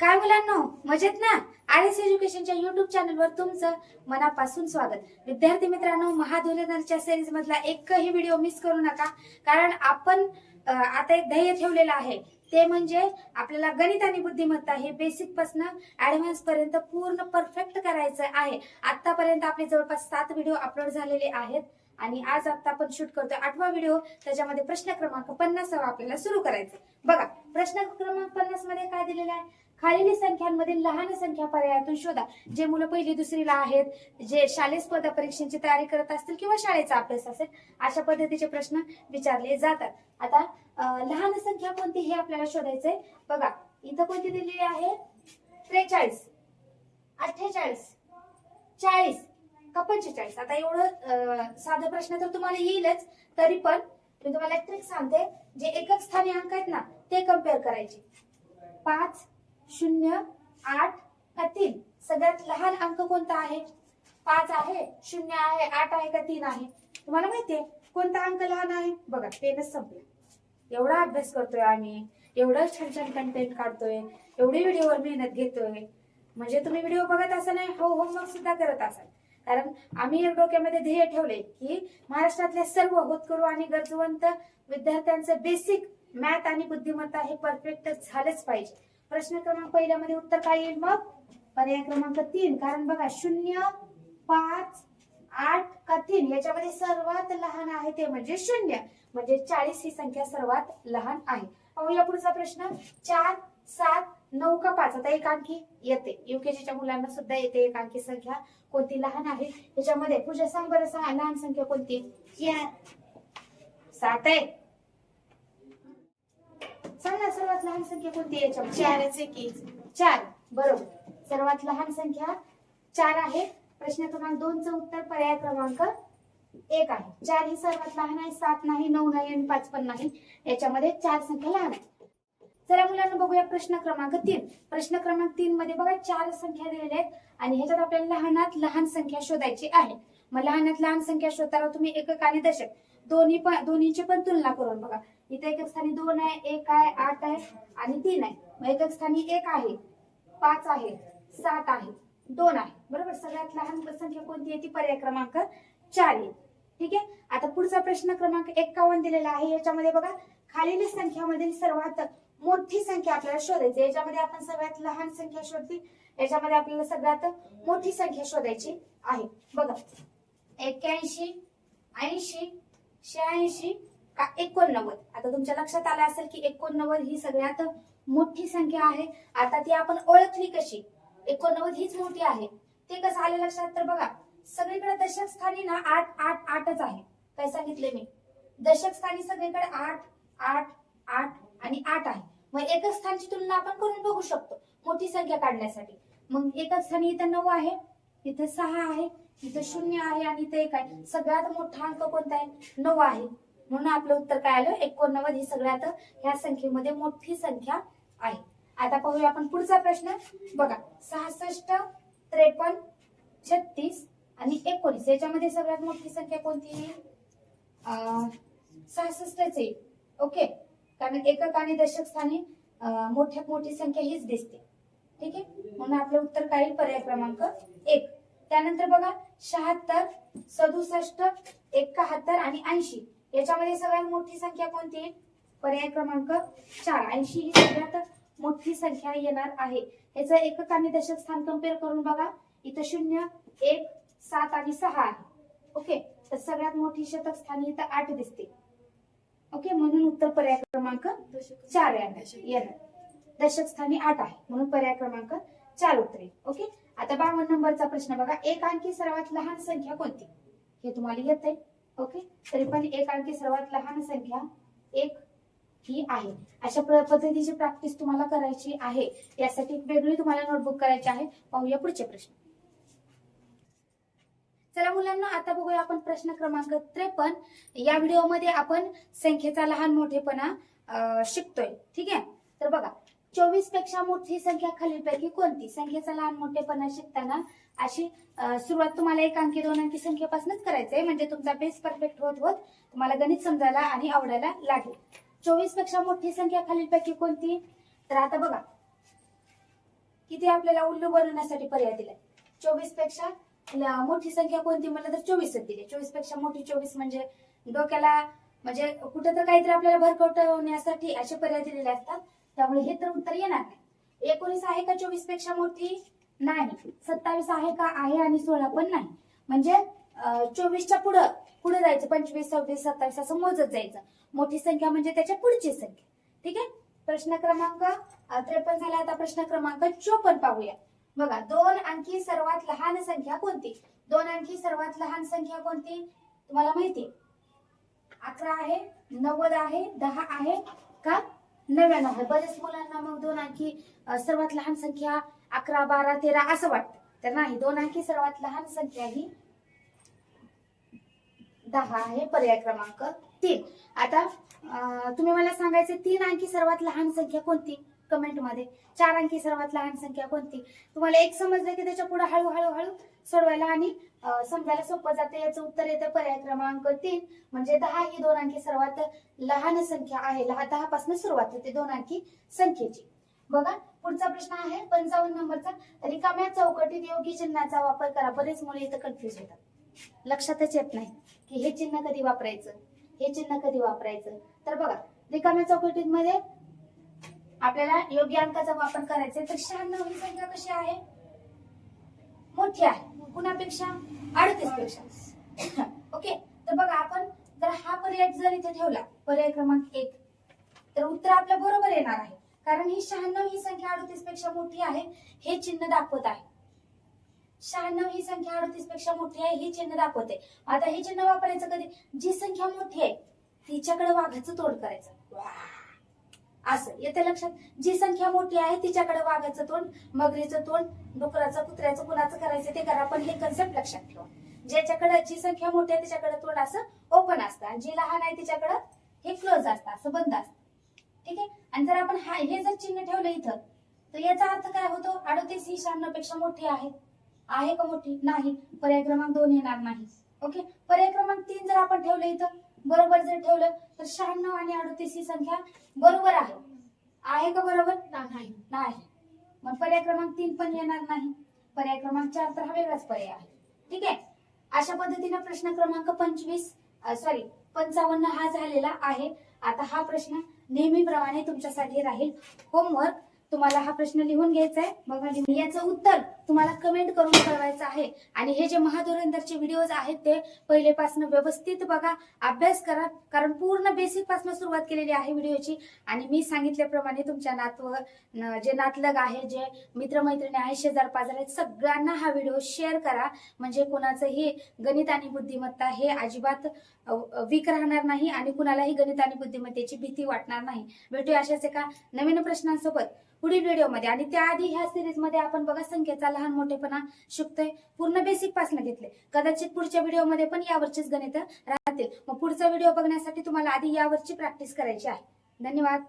काय मुलांनो? मजेत ना? आर एस एज्युकेशनच्या युट्यूब चॅनलवर तुमचं मनापासून स्वागत. विद्यार्थी मित्रांनो महाधोरणच्या सिरीज मधला एकही व्हिडिओ मिस करू नका. कारण आपण आता एक ध्येय ठेवलेलं आहे. ते म्हणजे आपल्याला गणित आणि बुद्धिमत्ता हे बेसिक पासन ऍडव्हान्स पर्यंत पूर्ण परफेक्ट करायचं आहे. आतापर्यंत आपले जवळपास सात व्हिडिओ अपलोड झालेले आहेत. आणि आज आता आपण शूट करतो आठवा व्हिडिओ त्याच्यामध्ये प्रश्न क्रमांक पन्नासावा आपल्याला सुरू करायचा. बघा प्रश्न क्रमांक पन्नासमध्ये काय दिलेलं आहे? खालील संख्यांमधील लहान संख्या पर्यायातून शोधा. जे मुलं पहिली दुसरीला आहेत जे शालेय स्पर्धा परीक्षेची तयारी करत असतील किंवा शाळेचा अभ्यास असेल अशा पद्धतीचे प्रश्न विचारले जातात. आता लहान संख्या कोणती हे आपल्याला शोधायचंय? बघा इथं कोणती दिलेली आहे? त्रेचाळीस. अठ्ठेचाळीस. चाळीस. का पंचेचाळीस आता एवढं साधं प्रश्न तर तुम्हाला येईलच तरी पण मी तुम्हाला एक ट्रिक सांगते. जे एकक स्थानी अंक आहेत ना ते कंपेअर करायचे. पाच शून्य आठ का तीन? सगळ्यात लहान अंक कोणता आहे? पाच आहे शून्य आहे आठ आहे का तीन आहे? तुम्हाला माहितीये कोणता अंक लहान आहे? बघा पेनच संपला. एवढा अभ्यास करतोय आम्ही एवढं छान छान कंटेंट काढतोय एवढी व्हिडिओवर मेहनत घेतोय. म्हणजे तुम्ही व्हिडिओ बघत असाल नाही हो होमवर्क सुद्धा करत असाल. कारण आम्ही डोक्यामध्ये ध्येय ठेवले की महाराष्ट्रातल्या सर्व होतकरू आणि गरजवंत विद्यार्थ्यांचं बेसिक मॅथ आणि बुद्धिमत्ता हे परफेक्ट झालंच पाहिजे. प्रश्न क्रमांक पहिल्यामध्ये उत्तर काय येईल मग? पर्याय क्रमांक तीन. कारण बघा शून्य पाच आठ का तीन याच्यामध्ये सर्वात लहान आहे ते म्हणजे शून्य. म्हणजे चाळीस ही संख्या सर्वात लहान आहे. पाहूया पुढचा प्रश्न. चार सात नऊ का पाच? आता एक अंकी येते. युकेजीच्या मुलांना सुद्धा येते एक अंकी संख्या. कोणती लहान आहे? त्याच्यामध्ये पूजा सांग बरं सांग लहान संख्या कोणती? सात आहे. सांग ना सर्वात लहान संख्या कोणती आहे? याच्यामध्ये? चारच आहे की. चार. बरोबर. सर्वात लहान संख्या चार आहे. प्रश्न क्रमांक दोनचं उत्तर पर्याय क्रमांक एक आहे. चार ही सर्वात लहान आहे सात नाही नऊ नाही आणि पाच पण नाही. याच्यामध्ये चार संख्या लहान आहे. चला मुलांना बघूया प्रश्न क्रमांक तीन. प्रश्न क्रमांक तीन मध्ये बघा चार संख्या दिलेल्या आहेत आणि ह्याच्यात आपल्याला लहानात लहान संख्या शोधायची आहे. मग लहानात लहान संख्या शोधताना तुम्ही एकक आणि दशक. दोन्ही पण दोन्हीची पण तुलना करून बघा. इथे एकक स्थानी दोन आहे एक आहे आठ आहे आणि तीन आहे. मग एकक स्थानी एक आहे पाच आहे सात आहे दोन आहे. बरोबर? सगळ्यात लहान संख्या कोणती आहे ती? पर्याय क्रमांक चार आहे. ठीक आहे? आता पुढचा प्रश्न क्रमांक एक्कावन्न दिलेला आहे. याच्यामध्ये बघा खालील संख्यामधील सर्वात मोठी संख्या आपल्याला शोधायची याच्यामध्ये आपण सगळ्यात लहान संख्या शोधली. याच्यामध्ये आपल्याला सगळ्यात मोठी संख्या शोधायची आहे. बघा. एक्क्याऐंशी ऐंशी शहाऐंशी का एकोणनव्वद. आता तुमच्या लक्षात आलं असेल की एकोणनव्वद ही सगळ्यात मोठी संख्या आहे. आता ती आपण ओळखली कशी? एकोणनव्वद हीच मोठी आहे. ते कसं आलं लक्षात? तर बघा सगळीकडे दशक स्थानी ना आठ आठ आठच आहे. काय सांगितले मी? दशक स्थानी सगळीकडे आठ आठ आठ आणि आठ आहे. मग एकच स्थानची तुलना आपण करून बघू शकतो मोठी संख्या काढण्यासाठी. मग एकच स्थानी इथं नऊ आहे इथं सहा आहे इथं शून्य आहे आणि इथं एक आहे. सगळ्यात मोठा अंक कोणता आहे? नऊ आहे. म्हणून आपलं उत्तर काय आलं? एकोणनव्वद. ही सगळ्यात ह्या संख्येमध्ये मोठी संख्या आहे. आता पाहूया आपण पुढचा प्रश्न. बघा सहासष्ट त्रेपन्न छत्तीस आणि एकोणीस. याच्यामध्ये सगळ्यात मोठी संख्या कोणती आहे? सहासष्टच आहे. ओके? कारण एकक आणि दशक स्थानी मोठ्यात मोठी संख्या हीच दिसते. ठीक आहे? म्हणून आपलं उत्तर काय येईल? पर्याय क्रमांक एक. त्यानंतर बघा शहात्तर सदुसष्ट एकाहत्तर आणि ऐंशी. याच्यामध्ये सगळ्यात मोठी संख्या कोणती आहे? पर्याय क्रमांक चार. ऐंशी ही सगळ्यात मोठी संख्या येणार आहे. याचं एकक आणि दशक स्थान कंपेअर करून बघा. इथं शून्य एक सात आणि सहा आहे. ओके? तर सगळ्यात मोठी शतक स्थानी इथं आठ दिसते. ओके? म्हणून उत्तर पर्याय क्रमांक चार येणार येणार. दशक स्थानी आठ आहे. म्हणून पर्याय क्रमांक चार उत्तरे. ओके? आता बावन्न नंबरचा प्रश्न बघा. एक अंकी सर्वात लहान संख्या कोणती? हे तुम्हाला येत आहे. ओके? तरी पण एक अंकी सर्वात लहान संख्या एक ही आहे. अशा प्र- पद्धतीची प्रॅक्टिस तुम्हाला करायची आहे. यासाठी एक वेगळी तुम्हाला नोटबुक करायची आहे. पाहूया पुढचे प्रश्न. चला मुलांना आता बघूया आपण प्रश्न क्रमांक त्रेपन्न. या व्हिडिओमध्ये आपण संख्येचा लहान मोठेपणा शिकतोय. ठीक आहे? तर बघा. चोवीसपेक्षा मोठी संख्या खालीलपैकी कोणती? संख्येचा लहान मोठेपणा शिकताना अशी सुरुवात तुम्हाला एक अंकी दोन अंकी संख्येपासूनच करायचंय. म्हणजे तुमचा बेस परफेक्ट होत होत तुम्हाला गणित समजायला आणि आवडायला लागेल. चोवीसपेक्षा मोठी संख्या खालीलपैकी कोणती? तर आता बघा. किती आपल्याला उल्लू बनवण्यासाठी पर्याय दिलाय? चोवीसपेक्षा मोठी संख्या कोणती म्हणलं तर चोवीसच दिली चोवीसपेक्षा मोठी चोवीस म्हणजे डोक्याला म्हणजे कुठं तर काहीतरी आपल्याला भरकवण्यासाठी असे पर्याय दिलेले असतात. त्यामुळे हे तर उत्तर येणार नाही. एकोणीस आहे का चोवीसपेक्षा मोठी? नाही. सत्तावीस आहे का आहे आणि सोळा पण नाही. म्हणजे चोवीसच्या पुढं पुढे जायचं. पंचवीस सव्वीस सत्तावीस असं मोजत जायचं. मोठी संख्या म्हणजे त्याच्या पुढची संख्या. ठीक आहे? प्रश्न क्रमांक त्रेपन्न झाला आता प्रश्न क्रमांक चोपन्न पाहूया. बघा दोन अंकी सर्वात लहान संख्या कोणती? दोन अंकी सर्वात लहान संख्या कोणती? तुम्हाला माहिती अकरा आहे नव्वद आहे दहा आहे का? नव्याण्णव आहे. बरेच मुलांना मग दोन अंकी सर्वात लहान संख्या अकरा बारा तेरा असं वाटतं. तर नाही दोन अंकी सर्वात लहान संख्या ही दहा आहे पर्याय क्रमांक तीन. आता तुम्ही मला सांगायचं तीन अंकी सर्वात लहान संख्या कोणती? कमेंटमध्ये चार अंकी सर्वात लहान संख्या कोणती? तुम्हाला एक समजलं की त्याच्या पुढे हळूहळू हळू सोडवायला आणि समजायला सोपं जाते. याचं उत्तर येतं पर्याय क्रमांक तीन. म्हणजे दहा ही दोन अंकी सर्वात लहान संख्या आहे. दहा पासून सुरुवात होते दोन अंकी संख्येची. बघा पुढचा प्रश्न आहे पंचावन्न नंबरचा. रिकाम्या चौकटीत योगी चिन्हाचा वापर करा. बरेच मुले इथं कन्फ्युज होतात. लक्षातच येत नाही की हे चिन्ह कधी वापरायचं? हे चिन्ह कधी वापरायचं? तर बघा रिकाम्या चौकटीत मध्ये आपल्याला योग्य अंकाचा वापर करायचा आहे तर शहाण्णव ही संख्या कशी आहे? मोठी आहे. कुणापेक्षा? अडतीसपेक्षा. ओके? तर बघा आपण जर हा पर्याय जर इथे ठेवला पर्याय क्रमांक एक तर उत्तर आपलं बरोबर येणार आहे. कारण ही शहाण्णव ही संख्या अडतीसपेक्षा मोठी आहे हे चिन्ह दाखवत आहे. शहाण्णव ही संख्या अडतीसपेक्षा मोठी आहे हे चिन्ह दाखवते आता हे चिन्ह वापरायचं कधी? जी संख्या मोठी आहे तिच्याकडे वाघाचं तोड करायचं. वा. असं. येते लक्षात? जी संख्या मोठी आहे तिच्याकडे वाघाचं तोंड मगरीचं तोंड डुकराचं कुत्र्याचं कुणाचं करायचं ते करा. पण हे कन्सेप्ट लक्षात ठेवा. ज्याच्याकडे जी संख्या मोठी आहे तिच्याकडे तोंड असं ओपन असतं. आणि जी लहान आहे तिच्याकडे हे क्लोज असतं असं बंद असतं. ठीक आहे? आणि जर आपण हा हे जर चिन्ह ठेवलं इथं तर याचा अर्थ काय होतो? अडतीस ही शहाण्णवपेक्षा मोठी आहे. आहे का मोठी? नाही. पर्याय क्रमांक दोन येणार नाही. ओके? पर्याय क्रमांक तीन जर आपण ठेवलं इथं बरोबर जर ठेवलं तर शहाण्णव आणि अडतीस ही संख्या बरोबर आहे. आहे का बरोबर? नाही. नाही. मग पर्याय क्रमांक तीन पण येणार नाही. पर्याय क्रमांक चार तर हा वेगळाच पर्याय आहे. ठीक आहे? अशा पद्धतीने प्रश्न क्रमांक पंचवीस सॉरी पंचावन्न हा झालेला आहे. आता हा प्रश्न नेहमीप्रमाणे तुमच्यासाठी राहील. होमवर्क तुम्हाला हा प्रश्न लिहून घ्यायचा आहे बघा लिहून याचं उत्तर तुम्हाला कमेंट करून कळवायचं आहे. आणि हे जे महाधुरंधरचे व्हिडिओज आहेत ते पहिलेपासून व्यवस्थित बघा अभ्यास करा कारण पूर्ण बेसिकपासून सुरुवात केलेली आहे व्हिडिओची आणि मी सांगितल्याप्रमाणे तुमच्या नातव जे नातलग आहे जे मित्रमैत्रिणी आहे शेजार पाजार आहेत सगळ्यांना हा व्हिडिओ शेअर करा. म्हणजे कुणाचंही गणित आणि बुद्धिमत्ता हे अजिबात वीक राहणार नाही आणि कुणालाही गणित आणि बुद्धिमत्तेची भीती वाटणार नाही. भेटूया अशाच एका नवीन प्रश्नांसोबत. पुढील व्हिडिओमध्ये. आणि त्याआधी ह्या सिरीजमध्ये आपण बघा संख्येचा लहान मोठेपणा शिकतोय. पूर्ण बेसिकपासून घेतले कदाचित पुढच्या व्हिडिओमध्ये पण यावरचीच गणित राहतील. मग पुढचा व्हिडिओ बघण्यासाठी तुम्हाला आधी यावरची प्रॅक्टिस करायची आहे. धन्यवाद.